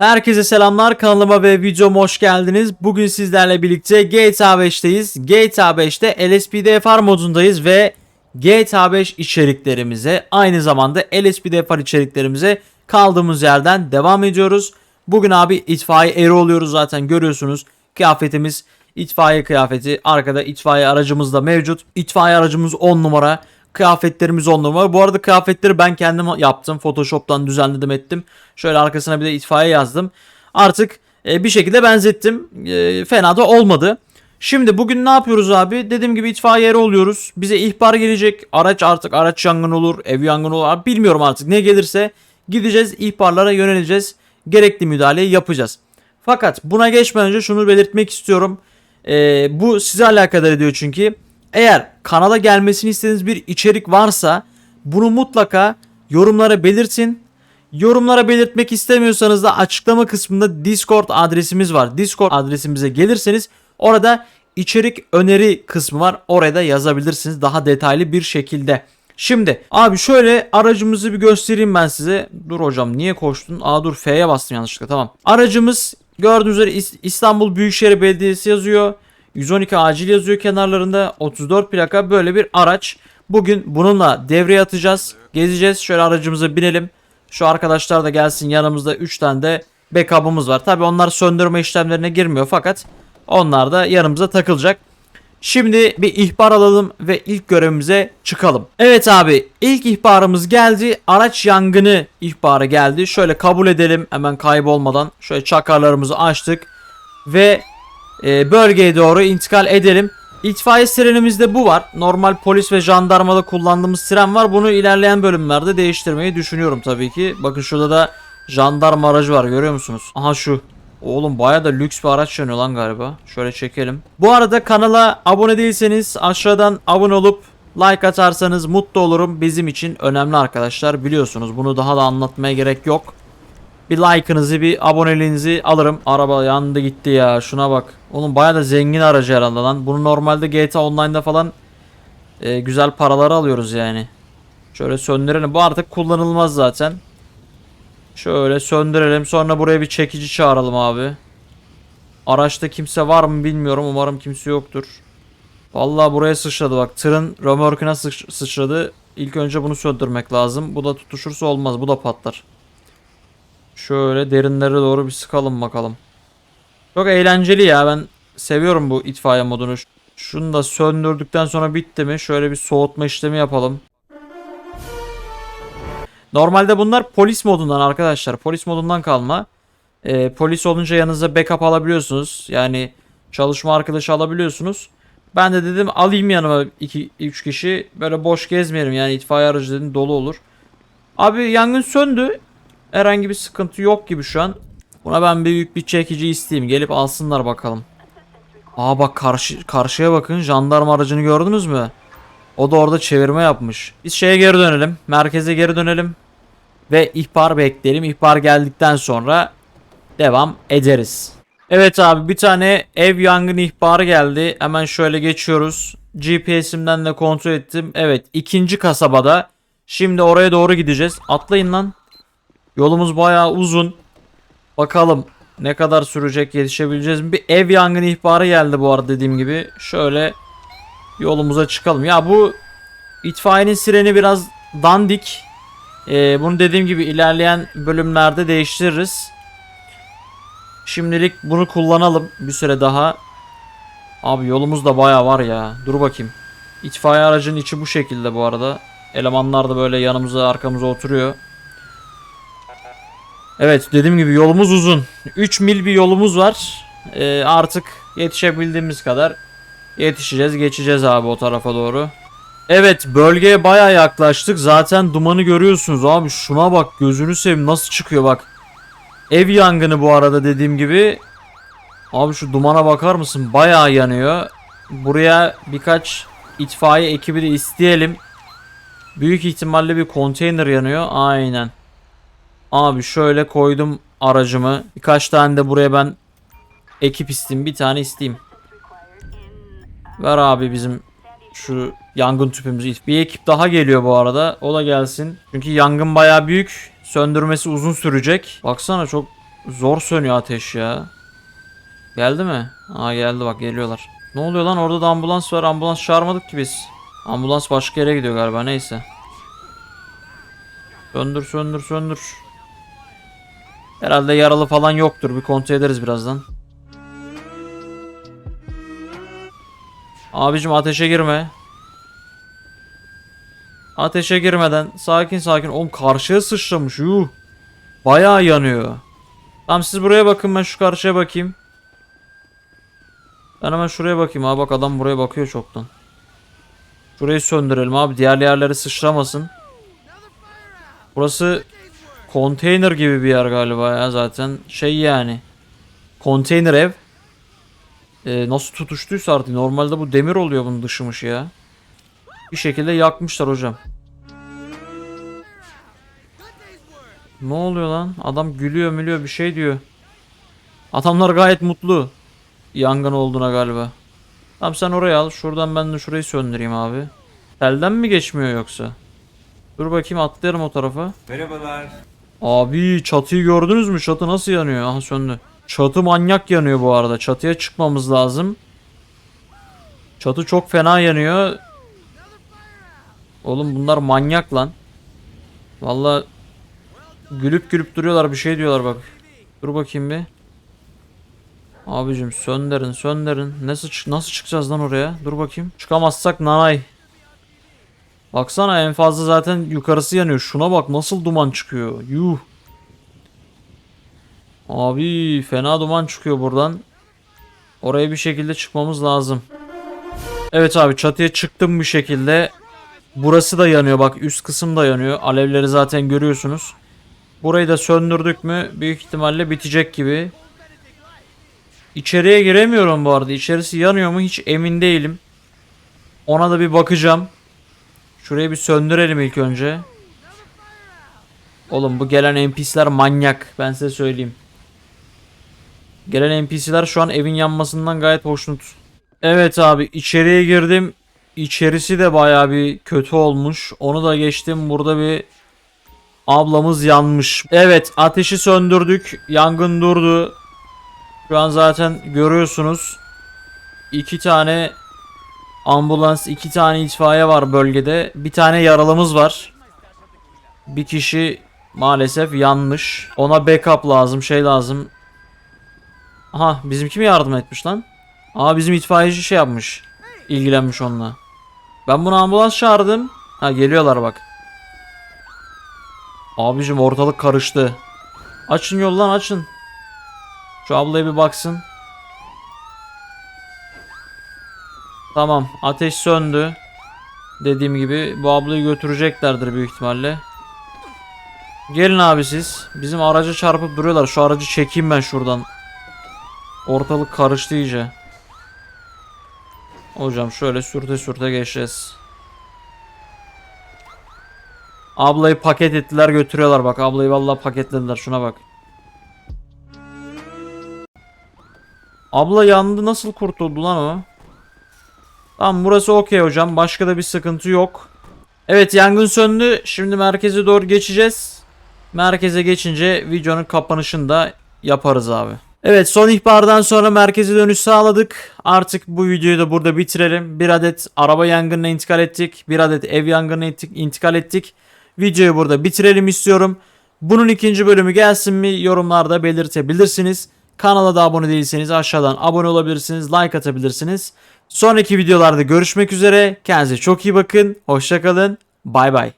Herkese selamlar kanalıma ve videoma hoş geldiniz. Bugün sizlerle birlikte GTA 5'teyiz. GTA 5'te LSPDFR modundayız ve GTA 5 içeriklerimize aynı zamanda LSPDFR içeriklerimize kaldığımız yerden devam ediyoruz. Bugün abi itfaiye eri oluyoruz zaten görüyorsunuz. Kıyafetimiz itfaiye kıyafeti. Arkada itfaiye aracımız da mevcut. İtfaiye aracımız 10 numara. Kıyafetlerimiz 10 numara. Bu arada kıyafetleri ben kendim yaptım. Photoshop'tan düzenledim ettim. Şöyle arkasına bir de itfaiye yazdım. Artık e, bir şekilde benzettim. E, fena da olmadı. Şimdi bugün ne yapıyoruz abi? Dediğim gibi itfaiye yeri oluyoruz. Bize ihbar gelecek. Araç artık araç yangını olur, ev yangını olur. Abi Bilmiyorum artık ne gelirse gideceğiz ihbarlara yöneleceğiz. Gerekli müdahaleyi yapacağız. Fakat buna geçmeden önce şunu belirtmek istiyorum. E, bu size alakadar ediyor çünkü. Eğer kanala gelmesini istediğiniz bir içerik varsa bunu mutlaka yorumlara belirtin. Yorumlara belirtmek istemiyorsanız da açıklama kısmında Discord adresimiz var. Discord adresimize gelirseniz orada içerik öneri kısmı var. Oraya da yazabilirsiniz daha detaylı bir şekilde. Şimdi abi şöyle aracımızı bir göstereyim ben size. Dur hocam niye koştun? Aa dur F'ye bastım yanlışlıkla tamam. Aracımız gördüğünüz üzere İs- İstanbul Büyükşehir Belediyesi yazıyor. 112 acil yazıyor kenarlarında. 34 plaka böyle bir araç. Bugün bununla devreye atacağız. Gezeceğiz. Şöyle aracımıza binelim. Şu arkadaşlar da gelsin yanımızda 3 tane de backup'ımız var. Tabi onlar söndürme işlemlerine girmiyor fakat onlar da yanımıza takılacak. Şimdi bir ihbar alalım ve ilk görevimize çıkalım. Evet abi ilk ihbarımız geldi. Araç yangını ihbarı geldi. Şöyle kabul edelim hemen kaybolmadan. Şöyle çakarlarımızı açtık ve e, bölgeye doğru intikal edelim. İtfaiye sirenimizde bu var. Normal polis ve jandarmada kullandığımız siren var. Bunu ilerleyen bölümlerde değiştirmeyi düşünüyorum tabii ki. Bakın şurada da jandarma aracı var görüyor musunuz? Aha şu. Oğlum baya da lüks bir araç yanıyor lan galiba. Şöyle çekelim. Bu arada kanala abone değilseniz aşağıdan abone olup like atarsanız mutlu olurum. Bizim için önemli arkadaşlar biliyorsunuz. Bunu daha da anlatmaya gerek yok. Bir like'ınızı bir aboneliğinizi alırım. Araba yandı gitti ya şuna bak. Onun baya da zengin aracı herhalde lan. Bunu normalde GTA Online'da falan e, güzel paraları alıyoruz yani. Şöyle söndürelim. Bu artık kullanılmaz zaten. Şöyle söndürelim. Sonra buraya bir çekici çağıralım abi. Araçta kimse var mı bilmiyorum. Umarım kimse yoktur. Vallahi buraya sıçradı bak. Tırın römorkuna sıç- sıçradı. İlk önce bunu söndürmek lazım. Bu da tutuşursa olmaz. Bu da patlar. Şöyle derinlere doğru bir sıkalım bakalım. Çok eğlenceli ya ben seviyorum bu itfaiye modunu. Şunu da söndürdükten sonra bitti mi? Şöyle bir soğutma işlemi yapalım. Normalde bunlar polis modundan arkadaşlar. Polis modundan kalma. Ee, polis olunca yanınıza backup alabiliyorsunuz. Yani çalışma arkadaşı alabiliyorsunuz. Ben de dedim alayım yanıma 2-3 kişi. Böyle boş gezmeyelim yani itfaiye aracı dedim dolu olur. Abi yangın söndü. Herhangi bir sıkıntı yok gibi şu an. Buna ben büyük bir çekici isteyeyim. Gelip alsınlar bakalım. Aa bak karşı karşıya bakın. Jandarma aracını gördünüz mü? O da orada çevirme yapmış. Biz şeye geri dönelim. Merkeze geri dönelim. Ve ihbar bekleyelim. İhbar geldikten sonra devam ederiz. Evet abi bir tane ev yangını ihbarı geldi. Hemen şöyle geçiyoruz. GPS'imden de kontrol ettim. Evet ikinci kasabada. Şimdi oraya doğru gideceğiz. Atlayın lan. Yolumuz bayağı uzun. Bakalım ne kadar sürecek yetişebileceğiz mi? Bir ev yangını ihbarı geldi bu arada dediğim gibi. Şöyle yolumuza çıkalım. Ya bu itfaiyenin sireni biraz dandik. Ee, bunu dediğim gibi ilerleyen bölümlerde değiştiririz. Şimdilik bunu kullanalım bir süre daha. Abi yolumuz da bayağı var ya. Dur bakayım. İtfaiye aracının içi bu şekilde bu arada. Elemanlar da böyle yanımıza arkamıza oturuyor. Evet dediğim gibi yolumuz uzun. 3 mil bir yolumuz var. Ee, artık yetişebildiğimiz kadar yetişeceğiz geçeceğiz abi o tarafa doğru. Evet bölgeye baya yaklaştık. Zaten dumanı görüyorsunuz abi. Şuna bak gözünü seveyim nasıl çıkıyor bak. Ev yangını bu arada dediğim gibi. Abi şu dumana bakar mısın? Baya yanıyor. Buraya birkaç itfaiye ekibi de isteyelim. Büyük ihtimalle bir konteyner yanıyor. Aynen. Abi şöyle koydum aracımı. Birkaç tane de buraya ben ekip isteyeyim. Bir tane isteyeyim. Ver abi bizim şu yangın tüpümüzü. Bir ekip daha geliyor bu arada. O da gelsin. Çünkü yangın baya büyük. Söndürmesi uzun sürecek. Baksana çok zor sönüyor ateş ya. Geldi mi? Aa geldi bak geliyorlar. Ne oluyor lan orada da ambulans var. Ambulans çağırmadık ki biz. Ambulans başka yere gidiyor galiba neyse. Söndür söndür söndür. Herhalde yaralı falan yoktur. Bir kontrol ederiz birazdan. Abicim ateşe girme. Ateşe girmeden sakin sakin. Oğlum karşıya sıçramış. Yuh. Bayağı yanıyor. Tamam siz buraya bakın ben şu karşıya bakayım. Ben hemen şuraya bakayım abi bak adam buraya bakıyor çoktan. Şurayı söndürelim abi diğer yerlere sıçramasın. Burası konteyner gibi bir yer galiba ya zaten şey yani. Konteyner ev. Ee, nasıl tutuştuysa artık normalde bu demir oluyor bunun dışımış ya. Bir şekilde yakmışlar hocam. Ne oluyor lan? Adam gülüyor mülüyor bir şey diyor. Adamlar gayet mutlu. Yangın olduğuna galiba. Tamam sen oraya al. Şuradan ben de şurayı söndüreyim abi. Telden mi geçmiyor yoksa? Dur bakayım atlarım o tarafa. Merhabalar. Abi çatıyı gördünüz mü? Çatı nasıl yanıyor? Aha söndü. Çatı manyak yanıyor bu arada. Çatıya çıkmamız lazım. Çatı çok fena yanıyor. Oğlum bunlar manyak lan. Valla gülüp gülüp duruyorlar bir şey diyorlar bak. Dur bakayım bir. Abicim söndürün söndürün. Nasıl nasıl çıkacağız lan oraya? Dur bakayım. Çıkamazsak nanay. Baksana en fazla zaten yukarısı yanıyor. Şuna bak nasıl duman çıkıyor. Yuh. Abi fena duman çıkıyor buradan. Oraya bir şekilde çıkmamız lazım. Evet abi çatıya çıktım bir şekilde. Burası da yanıyor bak üst kısım da yanıyor. Alevleri zaten görüyorsunuz. Burayı da söndürdük mü büyük ihtimalle bitecek gibi. İçeriye giremiyorum bu arada. İçerisi yanıyor mu hiç emin değilim. Ona da bir bakacağım. Şurayı bir söndürelim ilk önce. Oğlum bu gelen NPC'ler manyak. Ben size söyleyeyim. Gelen NPC'ler şu an evin yanmasından gayet hoşnut. Evet abi içeriye girdim. İçerisi de baya bir kötü olmuş. Onu da geçtim. Burada bir ablamız yanmış. Evet ateşi söndürdük. Yangın durdu. Şu an zaten görüyorsunuz. iki tane ambulans, iki tane itfaiye var bölgede. Bir tane yaralımız var. Bir kişi maalesef yanmış. Ona backup lazım, şey lazım. Aha bizimki mi yardım etmiş lan? Aa bizim itfaiyeci şey yapmış. İlgilenmiş onunla. Ben bunu ambulans çağırdım. Ha geliyorlar bak. Abicim ortalık karıştı. Açın yol lan açın. Şu ablaya bir baksın. Tamam ateş söndü. Dediğim gibi bu ablayı götüreceklerdir büyük ihtimalle. Gelin abi siz. Bizim araca çarpıp duruyorlar. Şu aracı çekeyim ben şuradan. Ortalık karıştı iyice. Hocam şöyle sürte sürte geçeceğiz. Ablayı paket ettiler götürüyorlar bak. Ablayı vallahi paketlediler şuna bak. Abla yandı nasıl kurtuldu lan o? Tamam burası okey hocam. Başka da bir sıkıntı yok. Evet yangın söndü. Şimdi merkeze doğru geçeceğiz. Merkeze geçince videonun kapanışını da yaparız abi. Evet son ihbardan sonra merkeze dönüş sağladık. Artık bu videoyu da burada bitirelim. Bir adet araba yangınına intikal ettik. Bir adet ev yangınına intik- intikal ettik. Videoyu burada bitirelim istiyorum. Bunun ikinci bölümü gelsin mi yorumlarda belirtebilirsiniz. Kanala da abone değilseniz aşağıdan abone olabilirsiniz. Like atabilirsiniz. Sonraki videolarda görüşmek üzere. Kendinize çok iyi bakın. Hoşçakalın. Bay bay.